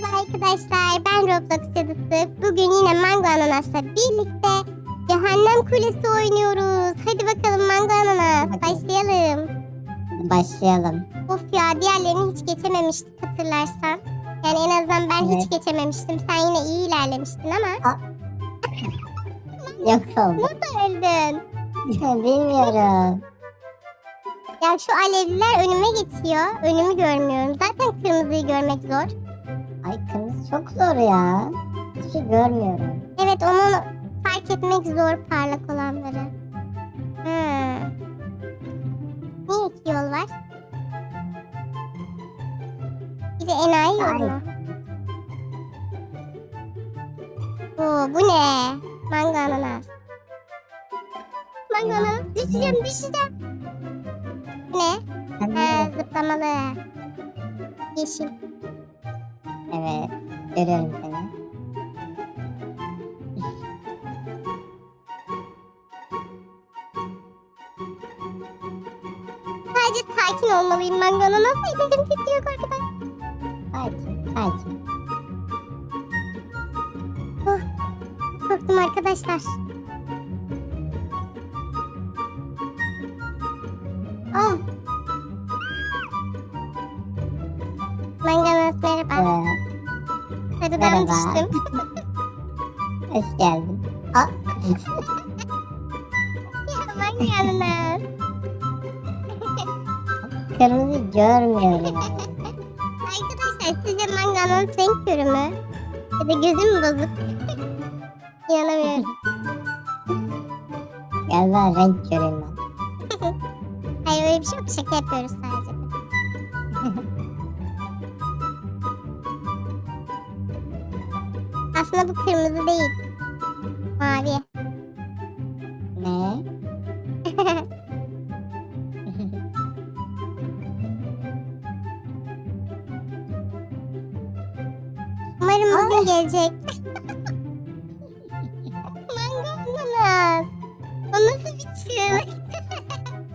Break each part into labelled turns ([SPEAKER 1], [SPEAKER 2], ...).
[SPEAKER 1] Merhaba arkadaşlar ben Roblox cadısı. Bugün yine Mango Ananas'la birlikte Cehennem Kulesi oynuyoruz. Hadi bakalım Mango Ananas başlayalım.
[SPEAKER 2] Başlayalım.
[SPEAKER 1] Of ya diğerlerini hiç geçememiştik hatırlarsan. Yani en azından ben hiç
[SPEAKER 2] Evet.
[SPEAKER 1] geçememiştim. Sen yine iyi ilerlemiştin ama.
[SPEAKER 2] Yok oldu.
[SPEAKER 1] Nasıl öldün?
[SPEAKER 2] Bilmiyorum.
[SPEAKER 1] Ya şu alevliler önüme geçiyor. Önümü görmüyorum. Zaten kırmızıyı görmek zor.
[SPEAKER 2] Ay kırmızı çok zor ya. Hiçbir şey görmüyorum.
[SPEAKER 1] Evet onu fark etmek zor parlak olanları. Hmm. Niye iki yol var? Bir de enayi yolu.
[SPEAKER 2] Ay.
[SPEAKER 1] Oo, bu ne? Mango ananas. Mango ananas. Düşeceğim düşeceğim. Bu ne? Ha, zıplamalı. Yeşil.
[SPEAKER 2] Görüyorum seni.
[SPEAKER 1] Sadece sakin olmalıyım mango ananas. Elim titriyor korkudan.
[SPEAKER 2] Sakin. Sakin.
[SPEAKER 1] Korktum arkadaşlar. Merhaba. düştüm.
[SPEAKER 2] hoş geldin. Aa,
[SPEAKER 1] Manganas.
[SPEAKER 2] kırmızı görmüyorum.
[SPEAKER 1] Arkadaşlar sizce manganas renk körü mü? Ya da gözüm bozuk? İnanamıyorum.
[SPEAKER 2] Galiba renk görüyorum ben.
[SPEAKER 1] Hayır öyle bir şey yok. Şaka yapıyoruz sadece. Aslında bu kırmızı değil. Mavi.
[SPEAKER 2] Ne?
[SPEAKER 1] Umarım bugün gelecek. Mango ananas. O nasıl bir çığlık?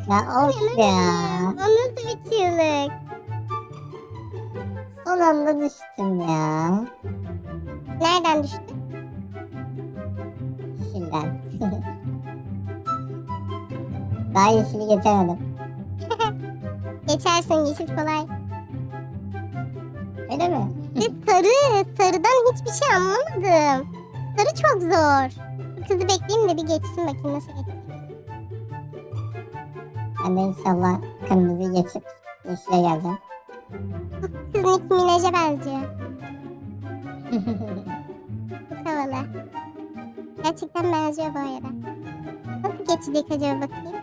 [SPEAKER 2] ya of ya.
[SPEAKER 1] O nasıl bir çığlık?
[SPEAKER 2] Son anda düştüm ya.
[SPEAKER 1] Nereden düştü?
[SPEAKER 2] Yeşilden. Daha yeşili geçemedim.
[SPEAKER 1] Geçersin yeşil kolay.
[SPEAKER 2] Öyle mi?
[SPEAKER 1] Ve sarı. Sarıdan hiçbir şey anlamadım. Sarı çok zor. Bu kızı bekleyeyim de bir geçsin bakayım nasıl geçecek.
[SPEAKER 2] Ben de inşallah kırmızıyı geçip yeşile geleceğim.
[SPEAKER 1] Kız Nick Minaj'a benziyor. Havalı. Gerçekten benziyor bu arada. Nasıl geçecek acaba bakayım?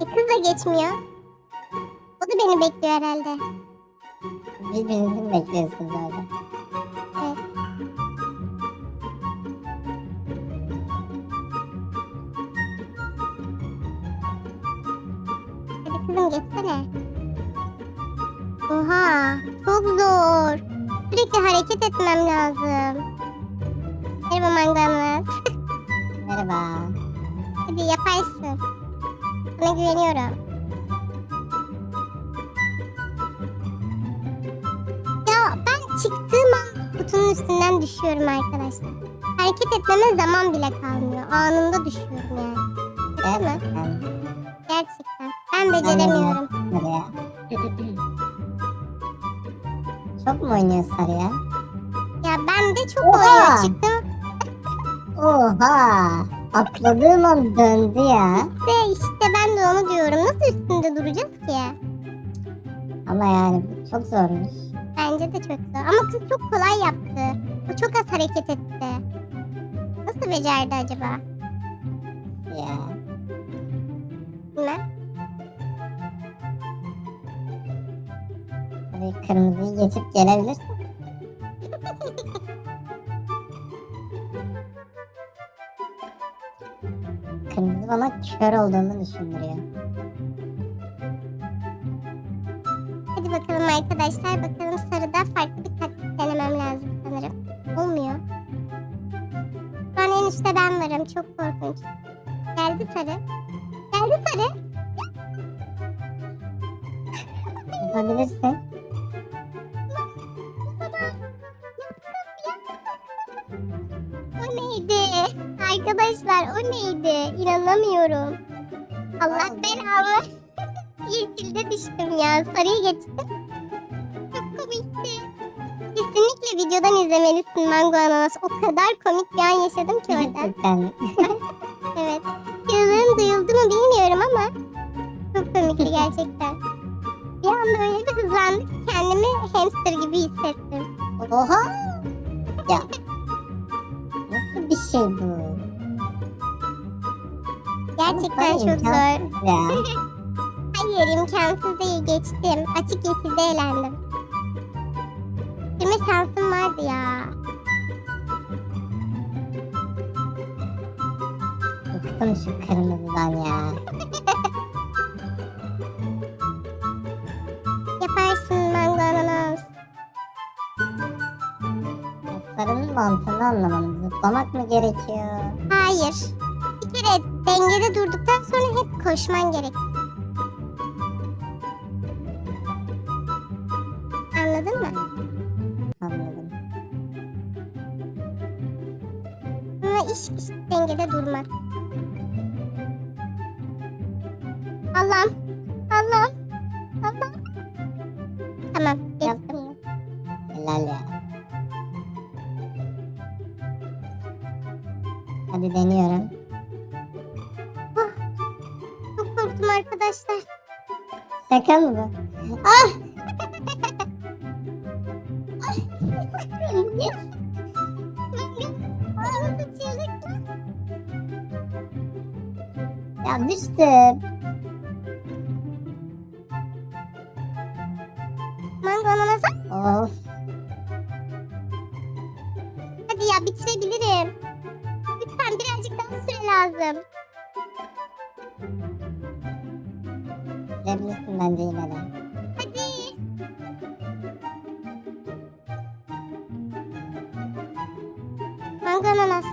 [SPEAKER 1] E kız da geçmiyor. O da beni bekliyor herhalde.
[SPEAKER 2] Birbirinizi mi bekliyorsunuz orada?
[SPEAKER 1] Evet. Hadi kızım geçsene. Oha çok zor. Sürekli hareket etmem lazım. Merhaba mangalınız.
[SPEAKER 2] Merhaba.
[SPEAKER 1] Hadi yaparsın. Sana güveniyorum. Ya ben çıktığım an kutunun üstünden düşüyorum arkadaşlar. Hareket etmeme zaman bile kalmıyor. Anında düşüyorum yani.
[SPEAKER 2] Gerçekten.
[SPEAKER 1] Gerçekten. Ben beceremiyorum.
[SPEAKER 2] Çok mu oynuyor Sarıya?
[SPEAKER 1] Ya ben de çok
[SPEAKER 2] Oha!
[SPEAKER 1] oyuna çıktım.
[SPEAKER 2] Oha! Atladığım an döndü ya.
[SPEAKER 1] De işte ben de onu diyorum. Nasıl üstünde duracağız ki?
[SPEAKER 2] Ama yani çok zormuş.
[SPEAKER 1] Bence de çok zor. Ama kız çok kolay yaptı. O çok az hareket etti. Nasıl becerdi acaba?
[SPEAKER 2] Ya.
[SPEAKER 1] Bilmem.
[SPEAKER 2] Tabii kırmızıyı geçip gelebilirsin. Kırmızı bana kör olduğumu düşündürüyor.
[SPEAKER 1] Hadi bakalım arkadaşlar. Bakalım sarıda farklı bir taktik denemem lazım sanırım. Olmuyor. Şu an en üstte ben varım. Çok korkunç. Geldi sarı. Geldi sarı.
[SPEAKER 2] Yapabilirsin.
[SPEAKER 1] Arkadaşlar o neydi? İnanamıyorum. Allah belamı. Yeşilde düştüm ya. Sarıya geçtim. Çok komikti. Kesinlikle videodan izlemelisin Mango Ananas. O kadar komik bir an yaşadım ki orada. Evet. Çığlığım duyuldu mu bilmiyorum ama çok komikti gerçekten. Bir anda öyle bir hızlandı ki kendimi hamster gibi hissettim.
[SPEAKER 2] Oha. Ya. Bir şey bu?
[SPEAKER 1] Gerçekten çok zor.
[SPEAKER 2] Ya.
[SPEAKER 1] Hayır imkansız değil geçtim. Açık yeşilde eğlendim. Kime şansım vardı ya.
[SPEAKER 2] Bıktım şu kırmızıdan ya. Sarının mantığını anlamadım. Zıplamak mı gerekiyor?
[SPEAKER 1] Hayır. Bir kere dengede durduktan sonra hep koşman gerek. Anladın mı?
[SPEAKER 2] Anladım.
[SPEAKER 1] Ama iş iş dengede durmak. Allah'ım.
[SPEAKER 2] Hadi deniyorum.
[SPEAKER 1] Çok korktum arkadaşlar.
[SPEAKER 2] Şaka mı bu? Ah! Ya düştüm.
[SPEAKER 1] Mango ananasa.
[SPEAKER 2] Of.
[SPEAKER 1] Hadi ya bitirebilirim. Lütfen birazcık daha süre lazım.
[SPEAKER 2] Gidebilirsin bence yine de.
[SPEAKER 1] Hadi. Mango ananas.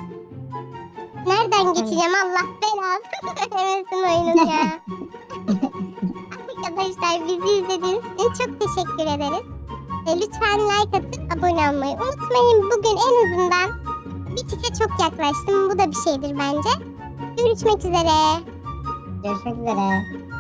[SPEAKER 1] Nereden geçeceğim Allah belası. Hemesin oyunun ya. Arkadaşlar bizi izlediğiniz için çok teşekkür ederiz. E, lütfen like atıp abone olmayı unutmayın. Bugün en azından tıka çok yaklaştım. Bu da bir şeydir bence. Görüşmek üzere.
[SPEAKER 2] Görüşmek üzere.